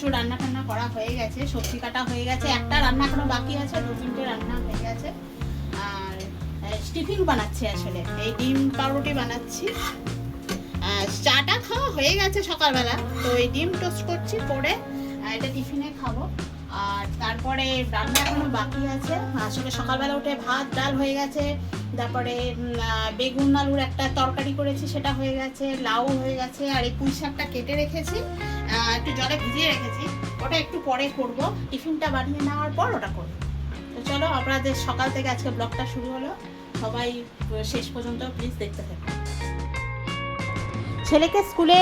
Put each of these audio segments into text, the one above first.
প্রচুর রান্না টান্না করা হয়ে গেছে, সবজি কাটা হয়ে গেছে, একটা রান্না এখনও বাকি আছে দু তিনটে রান্না হয়ে গেছে। আর টিফিন বানাচ্ছি আসলে, এই ডিম পাউরুটি বানাচ্ছি। চাটা খাওয়া হয়ে গেছে সকালবেলা, তো এই ডিম টোস্ট করছি করে এটা টিফিনে খাব। আর তারপরে রান্না এখনও বাকি আছে, আসলে সকালবেলা উঠে ভাত, ডাল হয়ে গেছে, তারপরে বেগুন, আলুর একটা তরকারি করেছি, সেটা হয়ে গেছে, লাউ হয়ে গেছে, আর এই পুঁই শাকটা কেটে রেখেছি। একটু জলে ভিজিয়ে রেখেছি। ওটা একটু পরে করব। টিফিনটা বানিয়ে নেওয়ার পর ওটা করব। তো চলো আপনাদের সকাল থেকে আজকে ব্লগটা শুরু হলো, সবাই শেষ পর্যন্ত প্লিজ দেখতে থাকুন ছেলেকে স্কুলে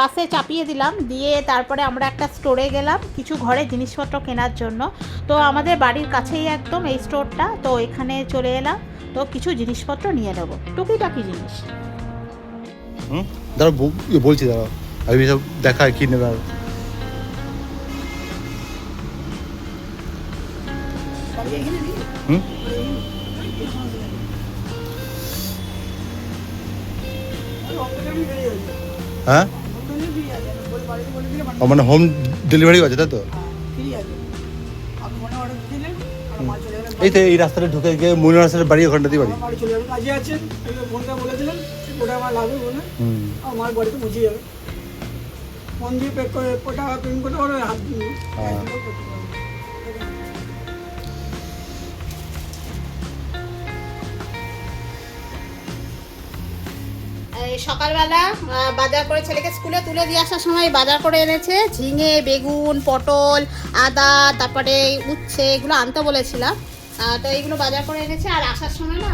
বাসে চাপিয়ে দিলাম। দিয়ে তারপরে আমরা একটা স্টোরে গেলাম, কিছু ঘরে জিনিসপত্র কেনার জন্য। তো আমাদের বাড়ির কাছেই একদম এই স্টোরটা তো এখানে চলে এলাম। তো কিছু জিনিসপত্র নিয়ে নেব। টুকিটাকি জিনিস। দাঁড়া বলছি দাঁড়া আমি সব দেখায় কি নেবে আর হ্যাঁ ও মানে হোম ডেলিভারিও আছে তাই তো এই তো এই রাস্তাটা ঢুকে গিয়ে মনির রাস্তার বাড়ি ওখানটাতেই বাড়ি বাড়ি কাজে আছেন ফোনটা বলে দিলেন ওটা আমার লাগবে বলে আমার বাড়িতে পৌঁছে যাবে ফোন দিয়ে পে করে ওটা পেন করতে পারবে হাত দিয়ে হ্যাঁ। সকালবেলা বাজার করে ছেলেকে স্কুলে তুলে দিয়ে আসার সময় বাজার করে এনেছে। ঝিঙে বেগুন পটল আদা তারপরে উচ্ছে এগুলো আনতে বলেছিলাম। তো এইগুলো বাজার করে এনেছে। আর আসার সময় না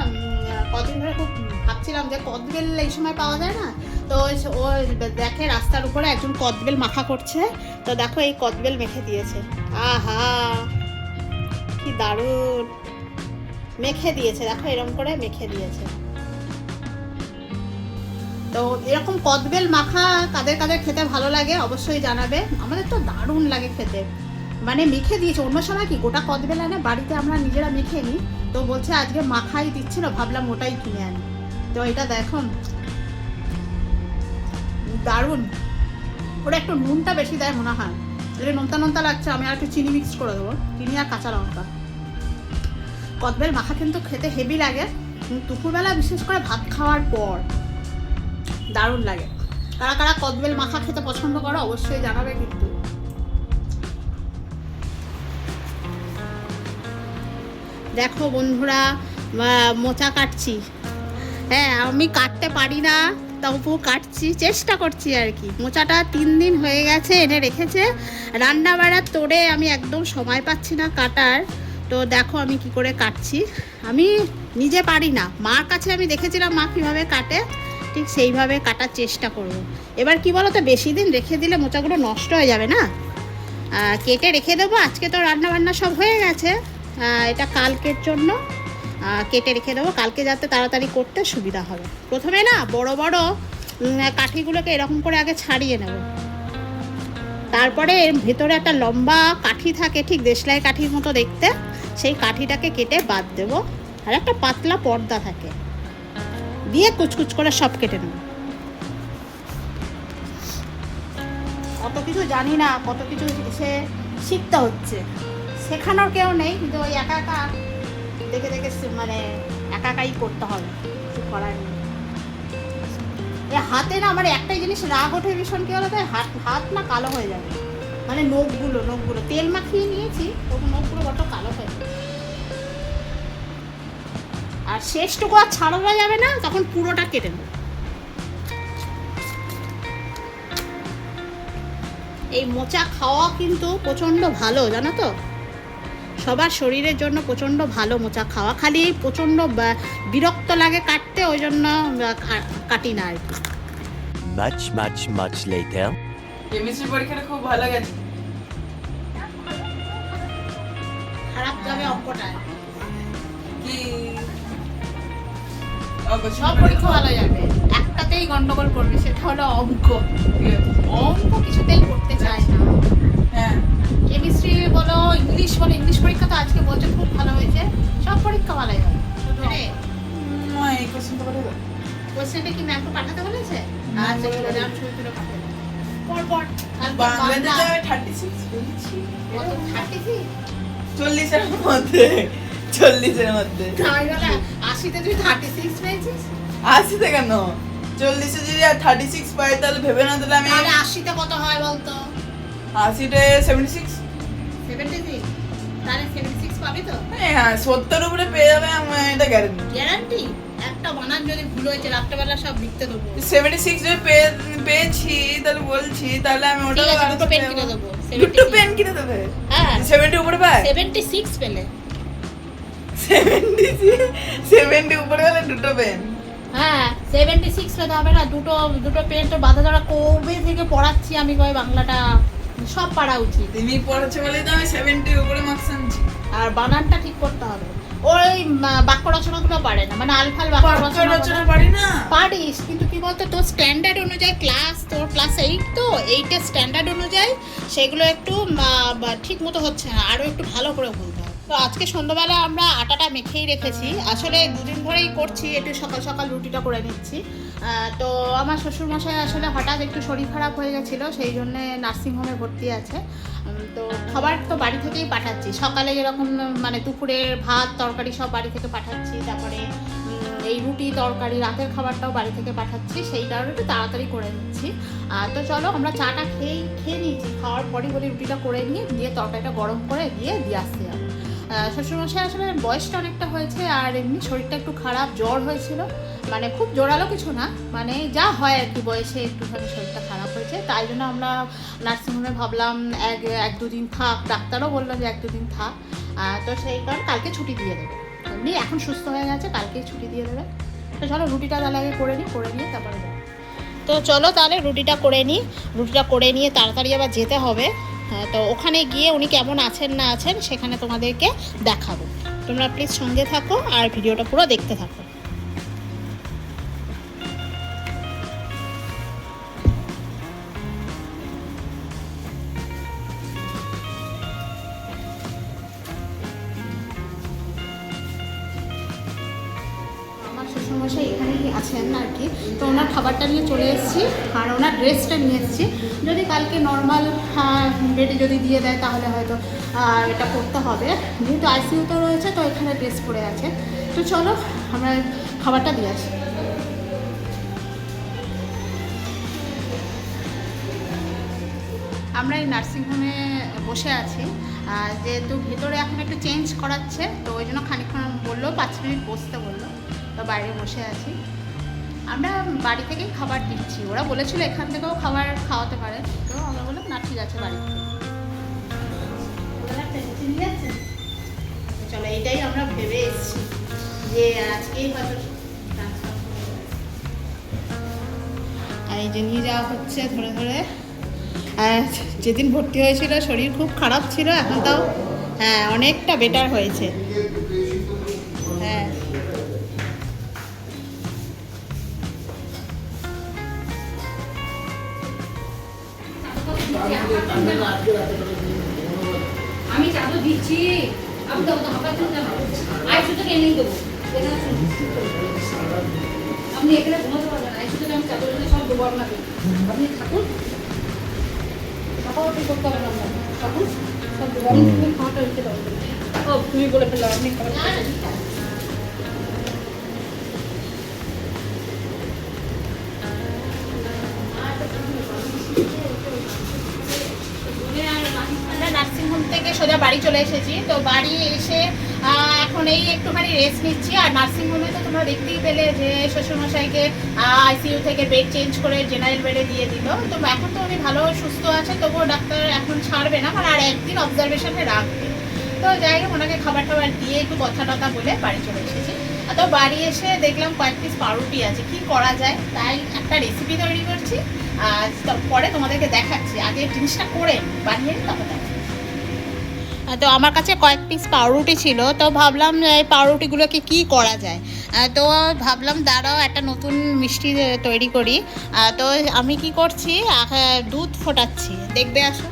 কদিন ধরে খুব ভাবছিলাম যে কদবেল এই সময় পাওয়া যায় না? তো ও দেখে রাস্তার উপরে একজন কদবেল মাখা করছে। তো দেখো এই কদবেল মেখে দিয়েছে। আহা! কি দারুণ! মেখে দিয়েছে, দেখো এরকম করে মেখে দিয়েছে। তো এরকম কদবেল মাখা কাদের কাদের খেতে ভালো লাগে অবশ্যই জানাবে। আমাদের তো দারুণ লাগে খেতে। মানে মেখে দিয়েছে। অন্য সময় কি গোটা কদবেল আনে? বাড়িতে আমরা নিজেরা মেখে নিই তো বলছে আজকে মাখাই দিচ্ছিল ভাবলাম ওটাই কিনে আনি। তো এটা দেখুন দারুণ। ওরা একটু নুনটা বেশি দেয় মনে হয়। এটা নোনতা নোনতা লাগছে, আমি আর একটু চিনি মিক্স করে দেবো। চিনি আর কাঁচা লঙ্কা। কদবেল মাখা কিন্তু খেতে হেভি লাগে। দুপুরবেলা বিশেষ করে ভাত খাওয়ার পর দারুণ লাগে। কারা কারা কদবেল মাখা খেতে পছন্দ করো, অবশ্যই জানাবে কিন্তু। দেখো বন্ধুরা মোচা কাটছি। হ্যাঁ আমি কাটতে পারি না। তবু কাটছি, চেষ্টা করছি আর কি। মোচাটা তিন দিন হয়ে গেছে, এনে রেখেছে। রান্না বাড়ার তোড়ে আমি একদম সময় পাচ্ছি না কাটার। তো দেখো আমি কি করে কাটছি। আমি নিজে পারি না। মার কাছে আমি দেখেছিলাম মা কীভাবে কাটে, ঠিক সেইভাবে কাটার চেষ্টা করব। এবার কি বলো তো বেশি দিন রেখে দিলে মোচাগুলো নষ্ট হয়ে যাবে না? কেটে রেখে দেবো, আজকে তো রান্না বান্না সব হয়ে গেছে। এটা কালকের জন্য। কেটে রেখে দেবো। কালকে যাতে তাড়াতাড়ি করতে সুবিধা হবে। প্রথমে না বড় বড় কাঠিগুলোকে এরকম করে আগে ছাড়িয়ে নেব। তারপরে এর ভেতরে একটা লম্বা কাঠি থাকে, ঠিক দেশলাই কাঠির মতো দেখতে। সেই কাঠিটাকে কেটে বাদ দেব। আর একটা পাতলা পর্দা থাকে। দিয়ে কুচকুচ করে সব কেটে নেব। কত কিছু জানি না, কত কিছু এসে শিখতে হচ্ছে। শেখানোর কেউ নেই, কিন্তু ওই একা একা দেখে দেখে মানে একা একাই করতে হবে, কিছু করার নেই। হাতে না আমার একটাই জিনিস, রাগ ওঠে ভীষণ, কি বলতো? হাত হাত না কালো হয়ে যাবে। মানে নখগুলো নখগুলো। তেল মাখিয়ে নিয়েছি তবু নখগুলো বড্ড কালো হয়ে যাবে। আর শেষটুকু আর ছাড়ানো যাবে না, তখন পুরোটা কেটে নেব। এই মোচা খাওয়া কিন্তু প্রচণ্ড ভালো, জানো তো? সবার শরীরের জন্য প্রচণ্ড ভালো মোচা খাওয়া। খালি প্রচণ্ড বিরক্ত লাগে কাটতে ওই জন্য কাটি না আর কি। Much, much, much later. Chemistry পরীক্ষাটা খুব ভালো গেছে। খারাপ যাবে অঙ্কটা কি? সব পরীক্ষা ভালো যাবে। একটাতেই গন্ডগোল করবে সেটা হলো অঙ্ক। অঙ্ক কিছুতেই করতে চায় না। হ্যাঁ। কেমিস্ট্রি বলো ইংলিশ বলো ইংলিশ পরীক্ষা তো আজকে বলছে খুব ভালো হয়েছে। সব পরীক্ষা ভালো যাবে। কোশ্চেনটা কোশ্চেনটা কি ম্যামকে পাঠাতে বলেছে? আচ্ছা ছবি তুলে বাংলাতে থার্টি সিক্স? 36? চল্লিশের মধ্যে। চল্লিশের মধ্যে। আশিতে তুই থার্টি সিক্স পেয়েছিস? আশিতে কেন? চল্লিশে যদি আর থার্টি সিক্স পাই তাহলে ভেবে না তাহলে আমি আশিতে কত হয় বলতো? আশিতে সেভেন্টি সিক্স সেভেন্টি সিক্স তাহলে সেভেন্টি সিক্স পাবি তো? হ্যাঁ সত্তর উপরে পেয়ে যাবে আমার এটা গ্যারেন্টি গ্যারান্টি একটা বানান যদি ভুল হয়েছে রাত্রেবেলা সব লিখতে দেবো। সেভেন্টি সিক্স যদি পেয়ে পেয়েছি তাহলে বলছি তাহলে আমি ওটা দুটো pen কিনে দেবো, দুটো পেন কিনে দেবে? হ্যাঁ। সেভেন্টি উপরে পায়? সেভেন্টি সিক্স পেলে। সেভেন্টি সেভেন্টি উপরে হলে দুটো পেন হ্যাঁ সেভেন্টি সিক্স পেতে হবে না দুটো দুটো পেন তো বাধা ধরা কবে থেকে পড়াচ্ছি আমি কয় বাংলাটা সব পারা উচিত। তিনি পড়াচ্ছে বলেই তো আমি সেভেন্টি উপরে মার্কস আনছি। আর বানানটা ঠিক করতে হবে। ওই বাক্য রচনাগুলো পারে না মানে আলফাল বাক্য রচনা পারি না? পারিস কিন্তু কি বলতো তোর স্ট্যান্ডার্ড অনুযায়ী ক্লাস তোর ক্লাস এইট তো এইটের স্ট্যান্ডার্ড অনুযায়ী সেগুলো একটু ঠিক মতো হচ্ছে না আরও একটু ভালো করে বলতে হবে। তো আজকে সন্ধ্যাবেলা আমরা আটাটা মেখেই রেখেছি। আসলে দুদিন ধরেই করছি একটু সকাল সকাল রুটিটা করে নিচ্ছি। তো আমার শ্বশুরমশাই আসলে হঠাৎ একটু শরীর খারাপ হয়ে গেছিল সেই জন্যে নার্সিংহোমে ভর্তি আছে। তো খাবার তো বাড়ি থেকেই পাঠাচ্ছি। সকালে যেরকম মানে দুপুরের ভাত তরকারি সব বাড়ি থেকে পাঠাচ্ছি তারপরে এই রুটি তরকারি রাতের খাবারটাও বাড়ি থেকে পাঠাচ্ছি সেই কারণে একটু তাড়াতাড়ি করে নিচ্ছি। তো চলো আমরা চাটা খেয়েই খেয়ে নিয়েছি। খাওয়ার পরই বলি রুটিটা করে নিয়ে দিয়ে তরকারিটা গরম করে দিয়ে দিয়ে আসতে আহ, শ্বশুরমশাই আসলে বয়সটা অনেকটা হয়েছে আর এমনি শরীরটা একটু খারাপ, জ্বর হয়েছিল। মানে খুব জোরালো কিছু না মানে যা হয় আর কি বয়সে একটুখানি শরীরটা খারাপ হয়েছে। তাই জন্য আমরা নার্সিংহোমে ভাবলাম, এক এক দুদিন থাক। ডাক্তারও বলল যে এক দুদিন থাক। তো সেই কারণে কালকে ছুটি দিয়ে দেবে। এমনি এখন সুস্থ হয়ে গেছে, কালকেই ছুটি দিয়ে দেবে। তো চলো রুটিটা তাহলে আগে করে নিই, করে নিয়ে তারপরে তো চলো তাহলে রুটিটা করে নিই। রুটিটা করে নিয়ে তাড়াতাড়ি আবার যেতে হবে। তো ওখানে গিয়ে উনি কেমন আছেন না আছেন সেখানে তোমাদেরকে দেখাবো। তোমরা প্লিজ সঙ্গে থাকো আর ভিডিওটা পুরো দেখতে থাকো। শ্বশুরমশাই এখানেই আছেন আর কি। তো ওনার খাবারটা নিয়ে চলে এসেছি আর ওনার ড্রেসটা নিয়ে এসেছি। যদি কালকে নর্মাল বেডে যদি দিয়ে দেয় তাহলে হয়তো এটা করতে হবে। যেহেতু আইসিইউতে রয়েছে, তো এখানে ড্রেস পরে আছে। তো চলো, আমরা খাবারটা দিয়ে আসি। আমরা এই নার্সিংহোমে বসে আছি। যেহেতু ভেতরে এখন একটু চেঞ্জ করাচ্ছে, তো ওই জন্য খানিকক্ষণ বলল, পাঁচ মিনিট বসতে বলল। তো বাইরে বসে আছি। আমরা বাড়ি থেকেই খাবার দিচ্ছি। ওরা বলেছিল এখান থেকেও খাবার খাওয়াতে পারে। তো আমরা বললাম, না, ঠিক আছে, বাড়ি? চলো, এইটাই আমরা ভেবে এসেছি যে আজকেই হয়তো আর এই যে নিয়ে যাওয়া হচ্ছে ধরে ধরে। যেদিন ভর্তি হয়েছিল, শরীর খুব খারাপ ছিল, এখন তাও হ্যাঁ অনেকটা বেটার হয়েছে। দেবো আপনাকে আপনি থাকুন সকাল করতে হবে না থাকুন খাওয়াটা নার্সিংহোম থেকে সোজা বাড়ি চলে এসেছি। তো বাড়ি এসে এখন এই একটুখানি রেস্ট নিচ্ছি। আর নার্সিংহোমে তো তোমরা দেখতেই পেলে যে শ্বশুরমশাইকে আইসিইউ থেকে বেড চেঞ্জ করে জেনারেল বেডে দিয়ে দিল। তো এখন তো উনি ভালো সুস্থ আছে, তবুও ডাক্তার এখন ছাড়বে না মানে আর একদিন অবজারভেশনে রাখবে। তো যাই হোক, ওনাকে খাবার টাবার দিয়ে একটু কথা টথা বলে বাড়ি চলে এসেছি। তো বাড়ি এসে দেখলাম কয়েক পিস পাউরুটি আছে। কি করা যায়? তাই একটা রেসিপি তৈরি করছি। আর পরে তোমাদেরকে দেখাচ্ছি। আগে জিনিসটা করে বানিয়ে তারপর দেখাচ্ছি। তো আমার কাছে কয়েক পিস পাউরুটি ছিল, তো ভাবলাম এই পাউরুটিগুলোকে কি করা যায়? তো ভাবলাম, দাঁড়াও, একটা নতুন মিষ্টি তৈরি করি। তো আমি কি করছি দুধ ফোটাচ্ছি। দেখবে আসো।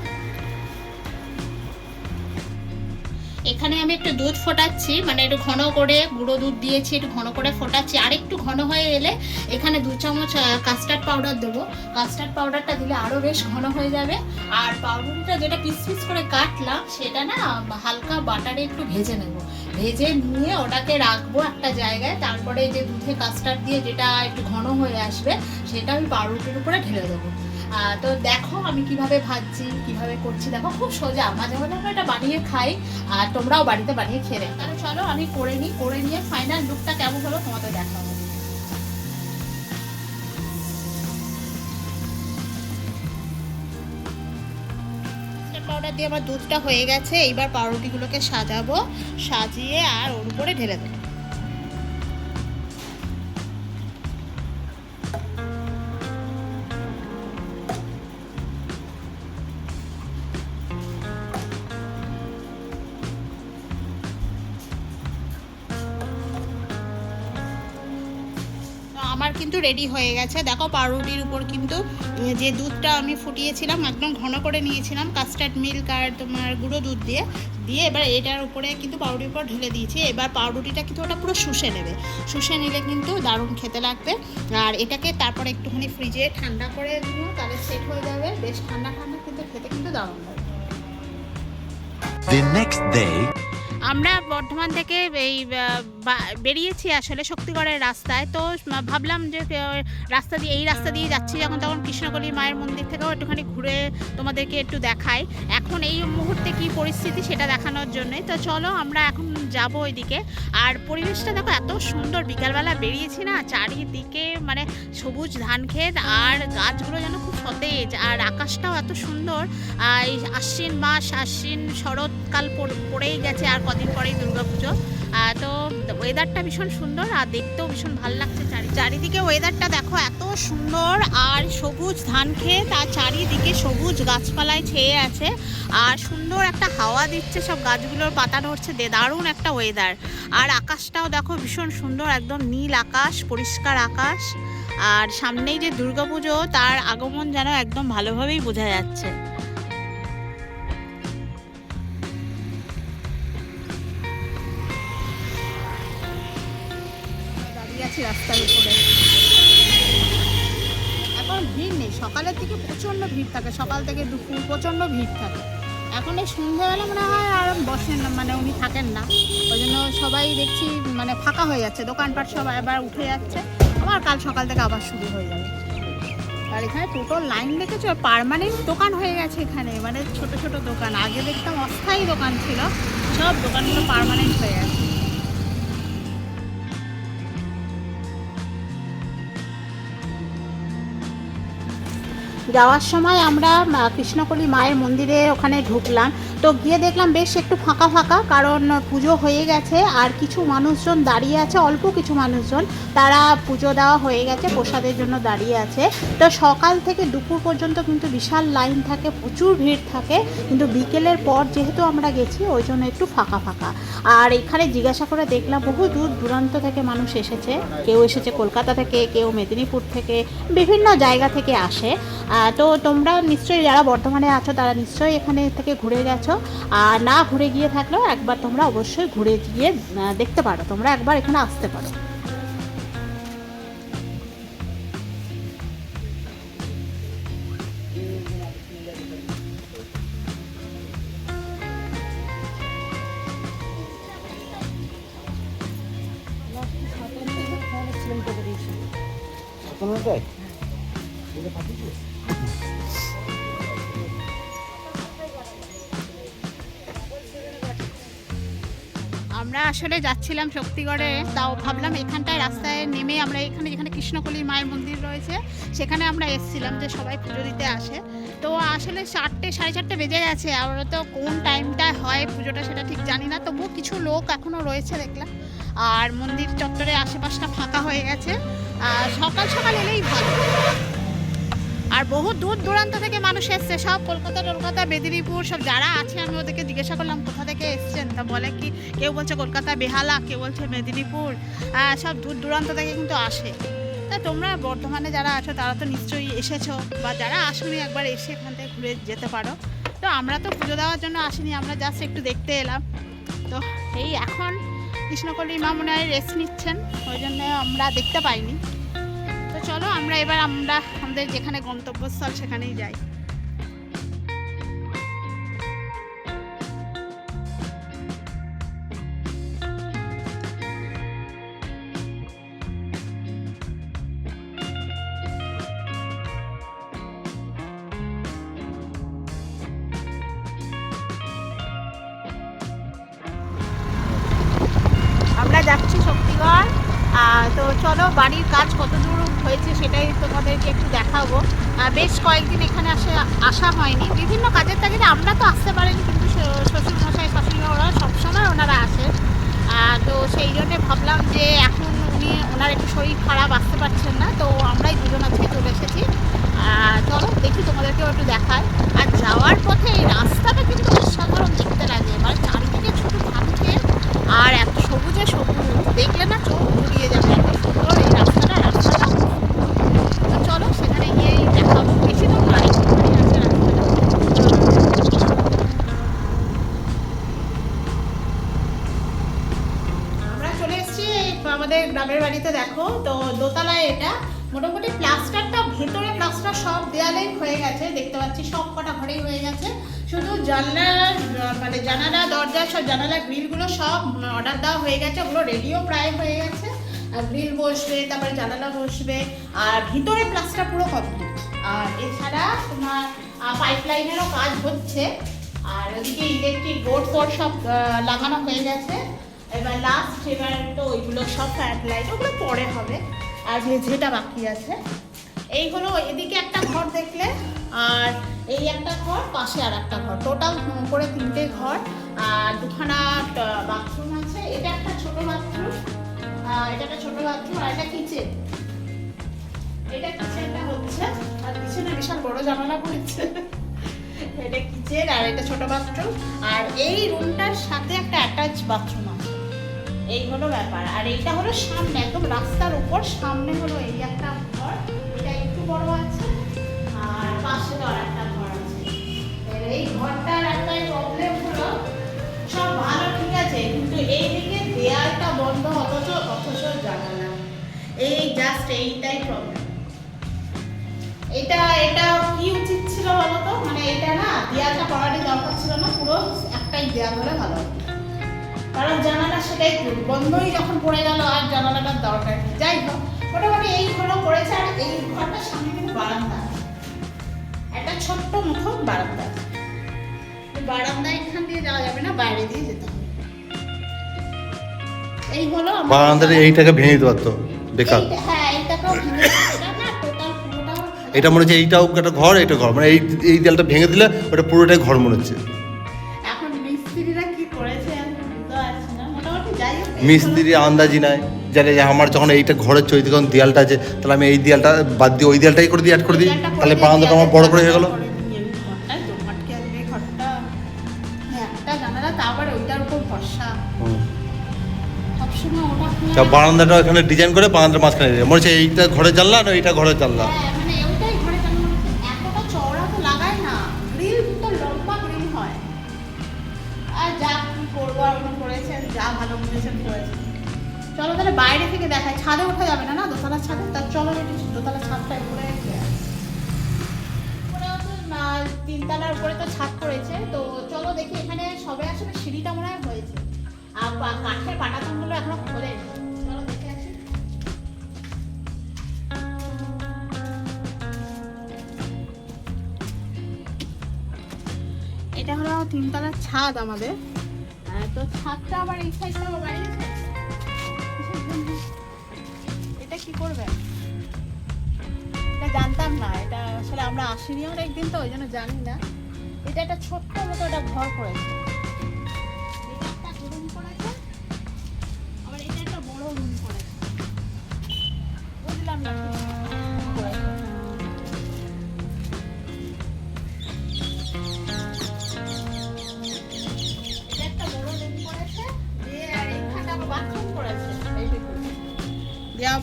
এখানে আমি একটু দুধ ফোটাচ্ছি মানে একটু ঘন করে গুঁড়ো দুধ দিয়েছি, একটু ঘন করে ফোটাচ্ছি। আর একটু ঘন হয়ে এলে এখানে দু চামচ কাস্টার্ড পাউডার দেবো। কাস্টার্ড পাউডারটা দিলে আরও বেশ ঘন হয়ে যাবে। আর পাউরুটিটা যেটা পিস করে কাটলাম, সেটা না হালকা বাটারে একটু ভেজে নেব। ভেজে নিয়ে ওটাকে রাখব একটা জায়গায়। তারপরে যে দুধে কাস্টার্ড দিয়ে যেটা একটু ঘন হয়ে আসবে, সেটা আমি পাউরুটির উপরে ঢেলে দেবো। তো দেখো আমি কীভাবে ভাজছি, কীভাবে করছি। দেখো, খুব সোজা, মাঝে মাঝে আমরা এটা বানিয়ে খাই, আর তোমরাও বাড়িতে বানিয়ে দেখো তাহলে চলো, আমি করে নিই, করে নিয়ে ফাইনাল লুকটা কেমন হলো তোমাদের দেখাবো। পাউডার দিয়ে আমার দুধটা হয়ে গেছে, এইবার পাউরুটিগুলোকে সাজাবো, সাজিয়ে আর ওর উপরে ঢেলে দেবো। আমার কিন্তু রেডি হয়ে গেছে। দেখো পাউরুটির উপর কিন্তু যে দুধটা আমি ফুটিয়েছিলাম, একদম ঘন করে নিয়েছিলাম কাস্টার্ড মিল্ক আর তোমার গুঁড়ো দুধ দিয়ে। দিয়ে এবার এটার উপরে কিন্তু পাউরুটির উপর ঢেলে দিয়েছি। এবার পাউরুটিটা কিন্তু ওটা পুরো শুষে নেবে। শুষে নিলে কিন্তু দারুণ খেতে লাগবে। আর এটাকে তারপরে একটুখানি ফ্রিজে ঠান্ডা করে দিও তাহলে সেট হয়ে যাবে। বেশ ঠান্ডা ঠান্ডা কিন্তু খেতে কিন্তু দারুণ লাগবে The next day. আমরা বর্ধমান থেকে এই বেরিয়েছি আসলে শক্তিগড়ের রাস্তায়। তো ভাবলাম যে রাস্তা দিয়ে, এই রাস্তা দিয়ে যাচ্ছি যখন, তখন কৃষ্ণকলি মায়ের মন্দির থেকেও একটুখানি ঘুরে তোমাদেরকে একটু দেখাই। এখন এই মুহূর্তে কি পরিস্থিতি সেটা দেখানোর জন্যই। তো চলো, আমরা এখন যাব ওইদিকে। আর পরিবেশটা দেখো, এত সুন্দর। বিকালবেলা বেরিয়েছি না, চারিদিকে মানে সবুজ ধান ক্ষেত আর গাছগুলো যেন খুব সতেজ আর আকাশটাও এত সুন্দর। এই আশ্বিন মাস, আশ্বিন শরৎকাল পড়- পড়েই গেছে আর কদিন পরেই দুর্গাপুজো। তো ওয়েদারটা ভীষণ সুন্দর আর দেখতেও ভীষণ ভালো লাগছে চারি চারিদিকে ওয়েদারটা দেখো, এত সুন্দর আর সবুজ ধান ক্ষেত তার চারিদিকে সবুজ গাছপালায় ছেয়ে আছে। আর সুন্দর একটা হাওয়া দিচ্ছে সব গাছগুলোর, পাতা নড়ছে দারুণ একটা ওয়েদার আর আকাশটাও দেখো ভীষণ সুন্দর, একদম নীল আকাশ, পরিষ্কার আকাশ। আর সামনেই যে দুর্গাপুজো, তার আগমন যেন একদম ভালোভাবেই বোঝা যাচ্ছে। এখন ভিড় নেই। সকালের দিকে প্রচণ্ড ভিড় থাকে। সকাল থেকে দুপুর প্রচণ্ড ভিড় থাকে। এখন এই সন্ধ্যাবেলা মনে হয় আর বসেন না মানে উনি থাকেন না। ওই জন্য সবাই দেখছি মানে ফাঁকা হয়ে যাচ্ছে। দোকানপাট সব এবার উঠে যাচ্ছে। আবার কাল সকাল থেকে আবার শুরু হয়ে যাবে। আর এখানে টোটো লাইন দেখেছ? পার্মানেন্ট দোকান হয়ে গেছে এখানে। মানে ছোট ছোট দোকান। আগে দেখতাম অস্থায়ী দোকান ছিল। সব দোকানগুলো পার্মানেন্ট হয়ে গেছে। যাওয়ার সময় আমরা কৃষ্ণকলি মায়ের মন্দিরে ওখানে ঢুকলাম। তো গিয়ে দেখলাম বেশ একটু ফাঁকা ফাঁকা, কারণ পুজো হয়ে গেছে আর কিছু মানুষজন দাঁড়িয়ে আছে, অল্প কিছু মানুষজন। তারা পুজো দেওয়া হয়ে গেছে, প্রসাদের জন্য দাঁড়িয়ে আছে। তো সকাল থেকে দুপুর পর্যন্ত কিন্তু বিশাল লাইন থাকে, প্রচুর ভিড় থাকে। কিন্তু বিকেলের পর যেহেতু আমরা গেছি, ওই জন্য একটু ফাঁকা ফাঁকা। আর এখানে জিজ্ঞাসা করে দেখলাম, বহু দূর দূরান্ত থেকে মানুষ এসেছে। কেউ এসেছে কলকাতা থেকে, কেউ মেদিনীপুর থেকে, বিভিন্ন জায়গা থেকে আসে। তো তোমরা নিশ্চয়ই যারা বর্তমানে আছো, তারা নিশ্চয়ই এখানে থেকে ঘুরে গেছো। আর না ঘুরে গিয়ে থাকলেও একবার তোমরা অবশ্যই ঘুরে গিয়ে দেখতে পারো। তোমরা একবার এখানে আসতে পারো। আমরা আসলে যাচ্ছিলাম শক্তিগড়ে, তাও ভাবলাম এখানটায় রাস্তায় নেমে আমরা এখানে যেখানে কৃষ্ণকলি মায়ের মন্দির রয়েছে, সেখানে আমরা এসেছিলাম যে সবাই পুজো দিতে আসে। তো আসলে চারটে, সাড়ে চারটে বেজে গেছে আমরা তো কোন টাইমটায় হয় পুজোটা সেটা ঠিক জানি না, তবুও কিছু লোক এখনও রয়েছে দেখলাম। আর মন্দির চত্বরে আশেপাশটা ফাঁকা হয়ে গেছে। আর সকাল সকাল এলেই ভালো। আর বহু দূর দূরান্ত থেকে মানুষ এসছে। সব কলকাতা, টলকাতা, মেদিনীপুর, সব যারা আছে, আমি ওদেরকে জিজ্ঞাসা করলাম, কোথা থেকে এসছেন? তা বলে কি, কেউ বলছে কলকাতা, বেহালা, কেউ বলছে মেদিনীপুর সব দূর দূরান্ত থেকে কিন্তু আসে। তা তোমরা বর্ধমানে যারা আছো, তারা তো নিশ্চয়ই এসেছ, বা যারা আসনি, একবার এসে এখান থেকে ঘুরে যেতে পারো। তো আমরা তো পুজো দেওয়ার জন্য আসিনি, আমরা জাস্ট একটু দেখতে এলাম। তো এই এখন কৃষ্ণকলি মা মনে হয় রেস্ট নিচ্ছেন, ওই জন্য আমরা দেখতে পাইনি। চলো আমরা এবার আমরা আমাদের যেখানে গন্তব্যস্থল সেখানেই যাই। সেটাই তোমাদেরকে একটু দেখাবো। বেশ কয়েকদিন এখানে আসে, আসা হয়নি। বিভিন্ন কাজের তাগিদে আমরা তো আসতে পারিনি, কিন্তু শ্বশুর মশাই শাশুড়ি ওরা সবসময় ওনারা আসে। তো সেই জন্যে ভাবলাম যে এখন উনি, ওনার একটু শরীর খারাপ, আসতে পারছেন না, তো আমরাই দুজন আজকে চলে এসেছি। চলো, দেখি তোমাদেরকেও একটু দেখায় আর যাওয়ার পথে এই রাস্তাটা কিন্তু অসাধারণ দেখতে লাগে। মানে চারিদিকে ছোট ধান আর এত সবুজে সবুজ। দেখলে না চোখ ঘুরিয়ে যাবে, এত সুন্দর এই রাস্তাটা। আমাদের গ্রামের বাড়িতে দেখো, তো দোতলায় এটা। মোটামুটি প্লাস্টারটা, ভেতরে প্লাস্টার সব দেয়ালেই হয়ে গেছে, দেখতে পাচ্ছি সব কটা ঘরেই হয়ে গেছে। শুধু জানলা মানে জানালা, দরজা, সব জানালা, গ্রিলগুলো সব অর্ডার দেওয়া হয়ে গেছে, ওগুলো রেডিও প্রায় হয়ে গেছে। আর গ্রিল বসবে, তারপরে জানালা বসবে, আর ভিতরে প্লাস্টার পুরো কমপ্লিট আর এছাড়া তোমার পাইপ লাইনেরও কাজ হচ্ছে। আর ওদিকে ইলেকট্রিক বোর্ড ফোর্ড সব লাগানো হয়ে গেছে। এবার লাস্ট এবার তো ওইগুলো সব ফ্যাট ওগুলো পরে হবে। আর যেটা বাকি আছে। এই হলো এদিকে একটা ঘর দেখলে, আর এই একটা ঘর, পাশে আর একটা ঘর টোটাল করে তিনটে ঘর। আর দুখানা বাথরুম আছে। এটা একটা ছোট বাথরুম এটা একটা ছোট বাথরুম আর এটা কিচেন এটা কিচেনটা হচ্ছে, আর পিছনে বিশাল বড় জানালা পড়েছে। এটা কিচেন আর এটা ছোট বাথরুম আর এই রুমটার সাথে একটা অ্যাটাচ বাথরুম আছে। এই হলো ব্যাপার। আর এইটা হলো সামনে, একদম রাস্তার উপর, সামনে হলো এই একটা ঘর। এটা একটু বড় আছে, আর পাশে তো আর একটা ঘর আছে। এই ঘরটার একটাই প্রবলেম হলো, সব ভালো ঠিক আছে, কিন্তু এইদিকে দেয়ালটা বন্ধ অথচ অথচ জানালা। এই জাস্ট এইটাই প্রবলেম এটা এটা কি উচিত ছিল বলতো মানে এটা না, দেয়ালটা করারই দরকার ছিল না, পুরো একটাই দেয়াল হলে ভালো হতো। কারণ জানালা সেটাই। বন্ধই যখন পড়ে গেল আর জানালাটার দরকার নেই। যাই হোক মোটামুটি এই ঘরও করেছে আর এই ঘরটার সামনে কিন্তু বারান্দা একটা ছোট্ট মতো বারান্দা বারান্দা এখান দিয়ে যাওয়া যাবে না বাইরে দিয়ে যেতে হবে। এই হলো আমার- এইটাকে ভেঙে দিতে পারতো বেকার হ্যাঁ এইটাকেও এটা মনে হচ্ছে এইটাও একটা ঘর এটা ঘর। মানে এই এই দেয়ালটা ভেঙে দিলে ওটা পুরোটাই ঘর মনে হচ্ছে। মিস্ত্রি আন্দাজি নাই। জানে যে আমার যখন এইটা ঘরের চৈতি যখন দেয়ালটা আছে তাহলে আমি এই দেয়ালটা বাদ দিয়ে ওই দেয়ালটাই করে দিই অ্যাড করে দিই। তাহলে বারান্দাটা আমার বড় করে হয়ে গেল। হ্যাঁ, বারান্দাটা এখানে ডিজাইন করে বারান্দার মাঝখানে মনে হচ্ছে এইটা ঘরের জানলা না এইটা ঘরের জানলা। চলো তাহলে বাইরে থেকে দেখায়। ছাদে ওঠা যাবে না না? দোতলার ছাদে? তার চলো একটু ছাদটা উপরে তিনতলার উপরে তো ছাদ করেছে তো চলো দেখি এখানে সবে আসলে সিঁড়িটা মনে হয় হয়েছে। আর কাঠের পাটাতনগুলো এখনও আসি। এটা হলো তিনতলার ছাদ আমাদের। তো ছাদটা আবার এই সাইডটা বাড়িয়েছে এটা কি এটা জানতাম না, এটা আসলে আমরা আসিনি আমরা একদিন তো, ওই জন্য জানি না। এটা একটা ছোট্ট মতো একটা ঘর করেছে।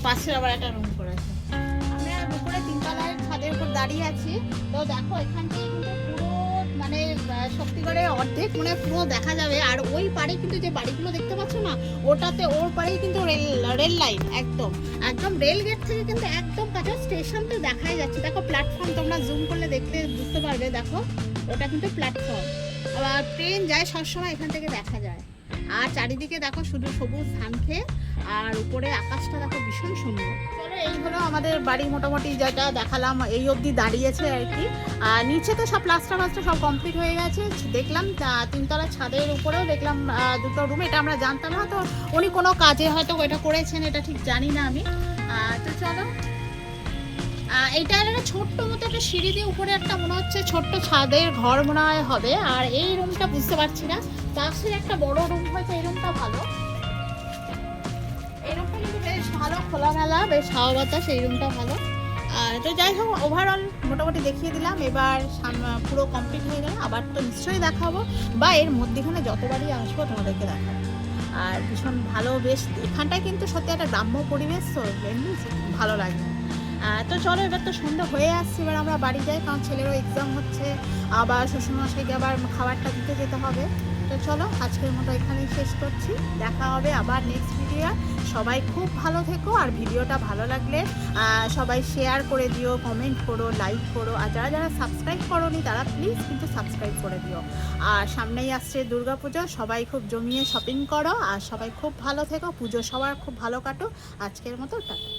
পাশে আবার একটা রুম করেছে আমরা উপরে তিনতলায় ছাদের উপর দাঁড়িয়ে আছি। তো দেখো এখান পুরো মানে আহ, শক্তিগড়ে অর্ধেক মানে পুরো দেখা যাবে। আর ওই পারে কিন্তু যে বাড়িগুলো দেখতে পাচ্ছ না ওটাতে ওর পারেই কিন্তু রেল রেল লাইন একদম। একদম রেল গেট থেকে কিন্তু একদম কাছে স্টেশন তো দেখাই যাচ্ছে। দেখো প্ল্যাটফর্ম তোমরা জুম করলে দেখতে বুঝতে পারবে। দেখো ওটা কিন্তু প্ল্যাটফর্ম আবার ট্রেন যায় সবসময় এখান থেকে দেখা যায়। আর চারিদিকে দেখো শুধু সবুজ ধান খেয়ে আর উপরে আকাশটা দেখো ভীষণ সুন্দর। এই হলো আমাদের বাড়ি মোটামুটি যেটা দেখালাম, এই অবধি দাঁড়িয়েছে আর কি। আর নিচে তো সব প্লাস্টার প্লাস্টার সব কমপ্লিট হয়ে গেছে। দেখলাম তিনতলা ছাদের উপরেও দেখলাম দুটো রুম এটা আমরা জানতাম না, তো উনি কোনো কাজে হয়তো এটা করেছেন, এটা ঠিক জানি না আমি। তো চলো। এইটা একটা ছোট্ট মতো একটা সিঁড়ি দিয়ে উপরে একটা মনে হচ্ছে ছোট্ট ছাদের ঘর মনে হয় হবে। আর এই রুমটা বুঝতে পারছি না। পাশের একটা বড় রুম হয়তো এই রুমটা ভালো। ভালো, খোলামেলা, বেশ হাওয়া বাতাস, এই রুমটা ভালো। আর তো যাই হোক ওভারঅল মোটামুটি দেখিয়ে দিলাম। এবার পুরো কমপ্লিট হয়ে গেলে। আবার তো নিশ্চয়ই দেখাবো। বা এর মধ্যেখানে যতবারই আসব, তোমাদেরকে দেখাবো। আর ভীষণ ভালো, বেশ এখানটায় কিন্তু সত্যি একটা গ্রাম্য পরিবেশ, তো এমনি ভালো লাগে। তো চলো, এবার তো সন্ধ্যা হয়ে আসছে। এবার আমরা বাড়ি যাই, কারণ ছেলেরও এক্সাম হচ্ছে। আবার শ্বশুরমশাইকে আবার খাবারটা দিতে যেতে হবে। তো চলো, আজকের মতো এখানেই শেষ করছি। দেখা হবে আবার নেক্সট ভিডিও সবাই খুব ভালো থেকো আর ভিডিওটা ভালো লাগলে সবাই শেয়ার করে দিও কমেন্ট করো লাইক করো। আর যারা যারা সাবস্ক্রাইব করোনি, তারা প্লিজ কিন্তু সাবস্ক্রাইব করে দিও। আর সামনেই আসছে দুর্গাপুজো, সবাই খুব জমিয়ে শপিং করো। আর সবাই খুব ভালো থেকো, পুজো সবার খুব ভালো কাটো আজকের মতো টাটা।